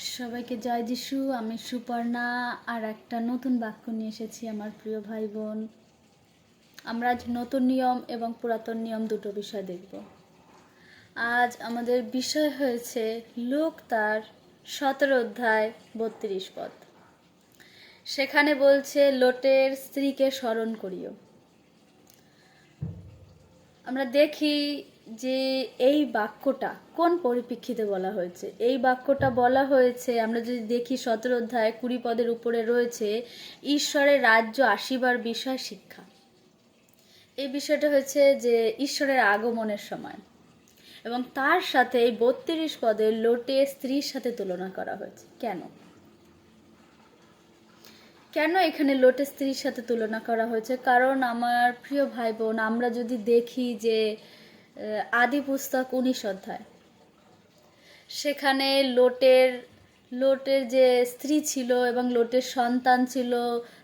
সবাইকে জয় যিশু, আমি সুপর্ণা আর একটা নতুন বাক্য নিয়ে এসেছি আমার প্রিয় ভাই বোন আমরা আজ নতুন নিয়ম এবং পুরাতন নিয়ম দুটো বিষয় দেখব। আজ আমাদের বিষয় হয়েছে লোক তার সতেরো অধ্যায় বত্রিশ পদ। সেখানে বলছে, লোটের স্ত্রীকে স্মরণ করিও। আমরা দেখি যে এই বাক্যটা কোন পরিপ্রেক্ষিতে বলা হয়েছে? এই বাক্যটা বলা হয়েছে, আমরা যদি দেখি সতেরো অধ্যায় কুড়ি পদের উপরে রয়েছে, ঈশ্বরের রাজ্য আসিবার বিষয় শিক্ষা। এই বিষয়টা হয়েছে যে ঈশ্বরের আগমনের সময় এবং তার সাথে এই বত্রিশ পদে লোটে স্ত্রীর সাথে তুলনা করা হয়েছে। কেন? কেন এখানে লোটে স্ত্রীর সাথে তুলনা করা হয়েছে? কারণ আমার প্রিয় ভাই বোন, আমরা যদি দেখি যে আদি পুস্তক উনিশ অধ্যায়। সেখানে লোটের লোটের যে স্ত্রী ছিল এবং লোটের সন্তান ছিল,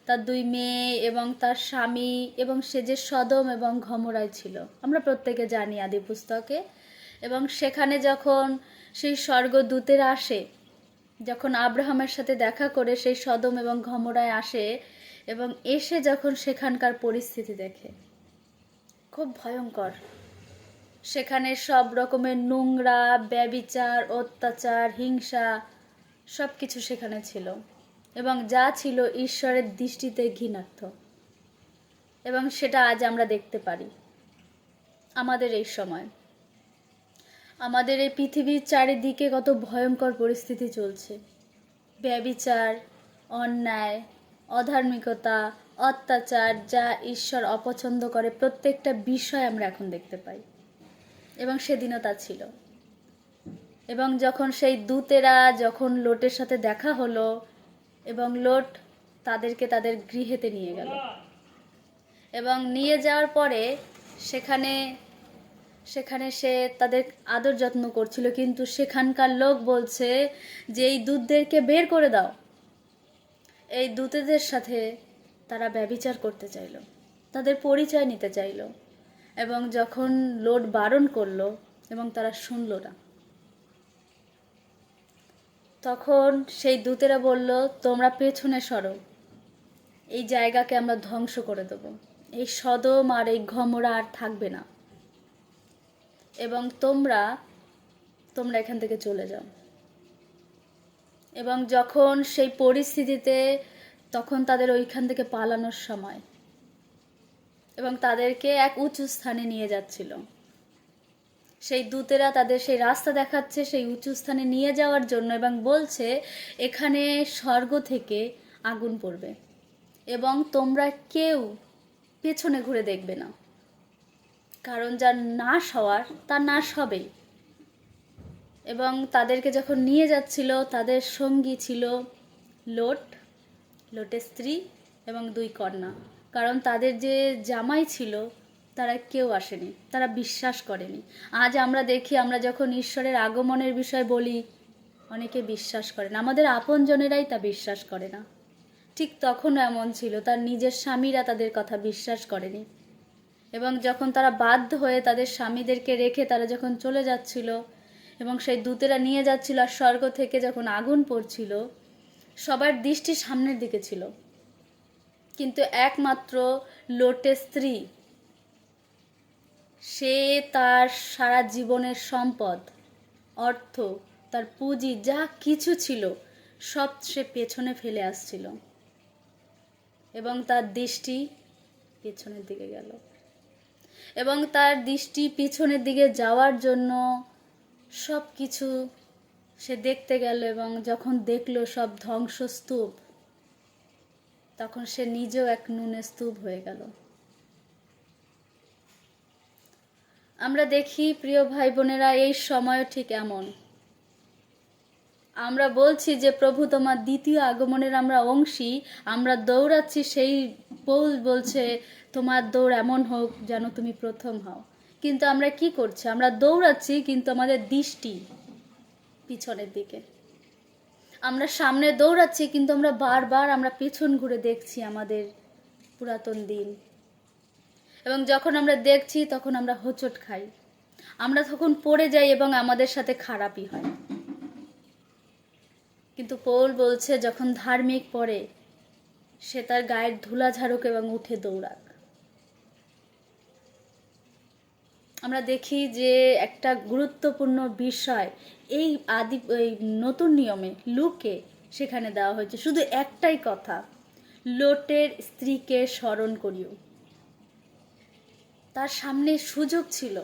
তার দুই মেয়ে এবং তার স্বামী এবং সে যে সদম এবং ঘমরায় ছিল। আমরা প্রত্যেকে জানি আদি পুস্তকে। এবং সেখানে যখন সেই স্বর্গদূতের আসে, যখন আব্রাহামের সাথে দেখা করে সেই সদম এবং ঘমরায় আসে এবং এসে যখন সেখানকার পরিস্থিতি দেখে, খুব ভয়ঙ্কর। সেখানে সব রকমের নোংরা, ব্যবিচার, অত্যাচার, হিংসা সব কিছু সেখানে ছিল। এবং যা ছিল ঈশ্বরের দৃষ্টিতে ঘৃণার্থ। এবং সেটা আজ আমরা দেখতে পারি। আমাদের এই সময়। আমাদের এই পৃথিবীর চারিদিকে কত ভয়ঙ্কর পরিস্থিতি চলছে। ব্যবিচার, অন্যায়, অধার্মিকতা, অত্যাচার, যা ঈশ্বর অপছন্দ করে প্রত্যেকটা বিষয় আমরা এখন দেখতে পাই। এবং সেদিনও তা ছিল। এবং যখন সেই দূতেরা যখন লোটের সাথে দেখা হলো এবং লোট তাদেরকে তাদের গৃহেতে নিয়ে গেল। এবং নিয়ে যাওয়ার পরে সেখানে সেখানে সে তাদের আদর যত্ন করছিল। কিন্তু সেখানকার লোক বলছে যে, এই দুধদেরকে বের করে দাও। এই দূতেদের সাথে তারা ব্যবিচার করতে চাইলো। তাদের পরিচয় নিতে চাইলো। এবং যখন লোড বারণ করল এবং তারা শুনলো না। তখন সেই দূতেরা বলল, তোমরা পেছনে সরো। এই জায়গাকে আমরা ধ্বংস করে দেব। এই সদম আর এই ঘমরা আর থাকবে না। এবং তোমরা তোমরা এখান থেকে চলে যাও। এবং যখন সেই পরিস্থিতিতে, তখন তাদের ওইখান থেকে পালানোর সময় এবং তাদেরকে এক উঁচু স্থানে নিয়ে যাচ্ছিল। সেই দূতেরা তাদের সেই রাস্তা দেখাচ্ছে, সেই উঁচু স্থানে নিয়ে যাওয়ার জন্য এবং বলছে, এখানে স্বর্গ থেকে আগুন পড়বে এবং তোমরা কেউ পেছনে ঘুরে দেখবে না। কারণ যার নাশ হওয়ার, তার নাশ হবেই। এবং তাদেরকে যখন নিয়ে যাচ্ছিল, তাদের সঙ্গী ছিল লোট, লোটের স্ত্রী এবং দুই কন্যা। কারণ তাদের যে জামাই ছিল, তারা কেউ আসেনি, তারা বিশ্বাস করেনি। আজ আমরা দেখি, আমরা যখন ঈশ্বরের আগমনের বিষয় বলি, অনেকে বিশ্বাস করে না আমাদের আপনজনেরাই তা বিশ্বাস করে না। ঠিক তখনও এমন ছিল, তার নিজের স্বামীরা তাদের কথা বিশ্বাস করেনি। এবং যখন তারা বাধ্য হয়ে তাদের স্বামীদেরকে রেখে তারা যখন চলে যাচ্ছিল, এবং সেই দূতেরা নিয়ে যাচ্ছিল আর স্বর্গ থেকে যখন আগুন পড়ছিল, সবার দৃষ্টি সামনের দিকে ছিল। কিন্তু একমাত্র লোটে স্ত্রী। সে তার সারা জীবনের সম্পদ, অর্থ, তার পুঁজি, যা কিছু ছিল, সব সে পেছনে ফেলে আসছিল। এবং তার দৃষ্টি পেছনের দিকে গেল। এবং তার দৃষ্টি পিছনের দিকে যাওয়ার জন্য সব কিছু সে দেখতে গেল এবং যখন দেখল সব ধ্বংসস্তূপ তখন সে নিজেও এক নুনের স্তূপ হয়ে গেল। আমরা দেখি, প্রিয় ভাই বোনেরা এই সময় ঠিক এমন। আমরা বলছি যে, প্রভু তোমার দ্বিতীয় আগমনের আমরা অংশী, আমরা দৌড়াচ্ছি, সেই পৌল বলছে, তোমার দৌড় এমন হোক যেন তুমি প্রথম হও। কিন্তু আমরা কি করছি? আমরা দৌড়াচ্ছি, কিন্তু আমাদের দৃষ্টি পিছনের দিকে। আমরা সামনে দৌড়াচ্ছি, কিন্তু আমরা বারবার আমরা পেছন ঘুরে দেখছি আমাদের পুরাতন দিন। এবং যখন আমরা দেখছি, তখন আমরা হোঁচট খাই। আমরা তখন পড়ে যাই এবং আমাদের সাথে খারাপই হয়। কিন্তু পৌল বলছে, যখন ধার্মিক পড়ে, সে তার গায়ের ধুলা ঝাড়ুক এবং উঠে দৌড়াক। আমরা দেখি যে একটা গুরুত্বপূর্ণ বিষয় এই আদি, এই নতুন নিয়মে লুকে সেখানে দেওয়া হয়েছে। শুধু একটাই কথা, লোটের স্ত্রীকে স্মরণ করিও। তার সামনে সুযোগ ছিল,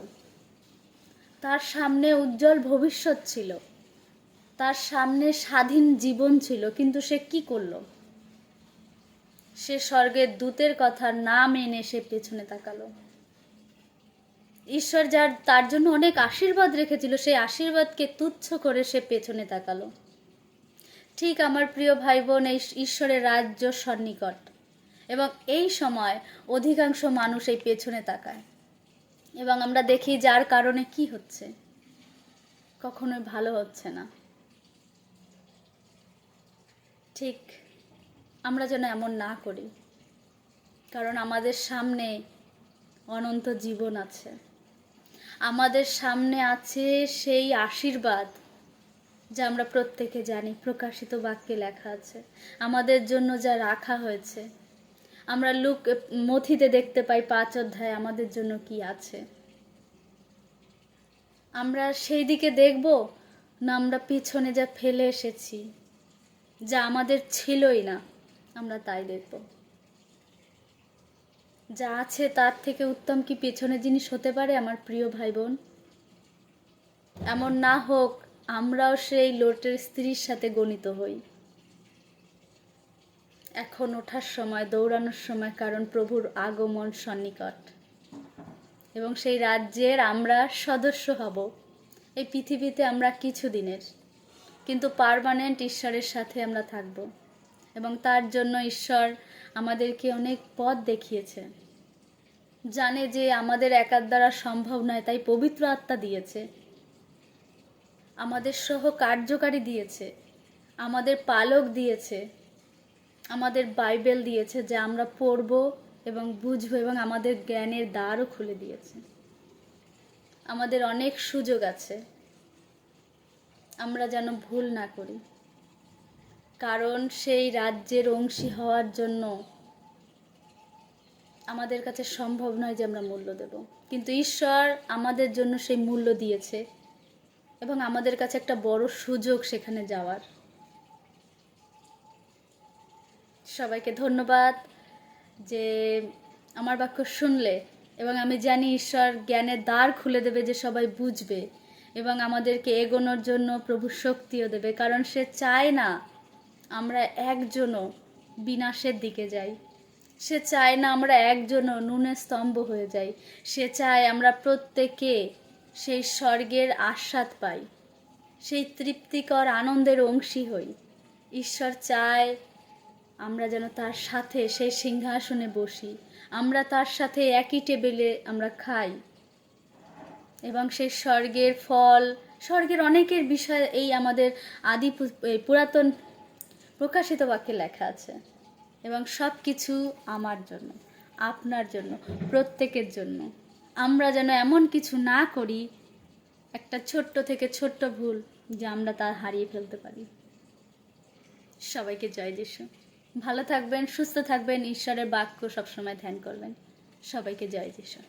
তার সামনে উজ্জ্বল ভবিষ্যৎ ছিল, তার সামনে স্বাধীন জীবন ছিল, কিন্তু সে কি করল? সে স্বর্গের দূতের কথা না মেনে সে পেছনে তাকালো। ঈশ্বর যার, তার জন্য অনেক আশীর্বাদ রেখেছিল, সেই আশীর্বাদকে তুচ্ছ করে সে পেছনে তাকালো। ঠিক আমার প্রিয় ভাই বোন এই ঈশ্বরের রাজ্য সন্নিকট, এবং এই সময় অধিকাংশ মানুষ এই পেছনে তাকায়। এবং আমরা দেখি যার কারণে কি হচ্ছে। কখনোই ভালো হচ্ছে না। ঠিক আমরা যেন এমন না করি, কারণ আমাদের সামনে অনন্ত জীবন আছে। আমাদের সামনে আছে সেই আশীর্বাদ যা আমরা প্রত্যেকে জানি, প্রকাশিত বাক্যে লেখা আছে। আমাদের জন্য যা রাখা হয়েছে। আমরা লুক, মথিতে দেখতে পাই পাঁচ অধ্যায় আমাদের জন্য কি আছে। আমরা সেই দিকে দেখব না আমরা পিছনে যা ফেলে এসেছি, যা আমাদের ছিলই না, আমরা তাই দেখব। যা আছে তার থেকে উত্তম কি পেছনে জিনিস হতে পারে আমার প্রিয় ভাই বোন এমন না হোক, আমরাও সেই লোটের স্ত্রীর সাথে গণিত হই। এখন ওঠার সময়, দৌড়ানোর সময়, কারণ প্রভুর আগমন সন্নিকট। এবং সেই রাজ্যের আমরা সদস্য হব। এই পৃথিবীতে আমরা কিছু দিনের, কিন্তু পারমানেন্ট ঈশ্বরের সাথে আমরা থাকব। এবং তার জন্য ঈশ্বর আমাদেরকে অনেক পথ দেখিয়েছে জানে যে আমাদের একার দ্বারা সম্ভব নয়, তাই পবিত্র আত্মা দিয়েছে। আমাদের সহ কার্যকারী দিয়েছে। আমাদের পালক দিয়েছে। আমাদের বাইবেল দিয়েছে যে আমরা পড়ব এবং বুঝব এবং আমাদের জ্ঞানের দ্বারও খুলে দিয়েছে। আমাদের অনেক সুযোগ আছে। আমরা যেন ভুল না করি। কারণ সেই রাজ্যের অংশী হওয়ার জন্য আমাদের কাছে সম্ভব নয় যে আমরা মূল্য দেব। কিন্তু ঈশ্বর আমাদের জন্য সেই মূল্য দিয়েছে এবং আমাদের কাছে একটা বড় সুযোগ সেখানে যাওয়ার। সবাইকে ধন্যবাদ যে আমার বাক্য শুনলে এবং আমি জানি ঈশ্বর জ্ঞানের দ্বার খুলে দেবে যে সবাই বুঝবে এবং আমাদেরকে এগোনোর জন্য প্রভু শক্তিও দেবে, কারণ সে চায় না আমরা একজনও বিনাশের দিকে যাই। সে চায় না আমরা একজনও নুনের স্তম্ভ হয়ে যাই। সে চায় আমরা প্রত্যেকে সেই স্বর্গের আস্বাদ পাই। সেই তৃপ্তিকর আনন্দের অংশী হই। ঈশ্বর চায় আমরা যেন তার সাথে সেই সিংহাসনে বসি। আমরা তার সাথে একই টেবিলে আমরা খাই। এবং সেই স্বর্গের ফল, স্বর্গের অনেকের বিষয় এই আমাদের আদি পুরাতন প্রকাশিত বাক্যে লেখা আছে। এবং সব কিছু আমার জন্য, আপনার জন্য, প্রত্যেকের জন্য। আমরা যেন এমন কিছু না করি, একটা ছোট্ট থেকে ছোট্ট ভুল যে আমরা তা হারিয়ে ফেলতে পারি। সবাইকে জয় যিশু। ভালো থাকবেন, সুস্থ থাকবেন, ঈশ্বরের বাক্য সবসময় ধ্যান করবেন। সবাইকে জয় যিশু।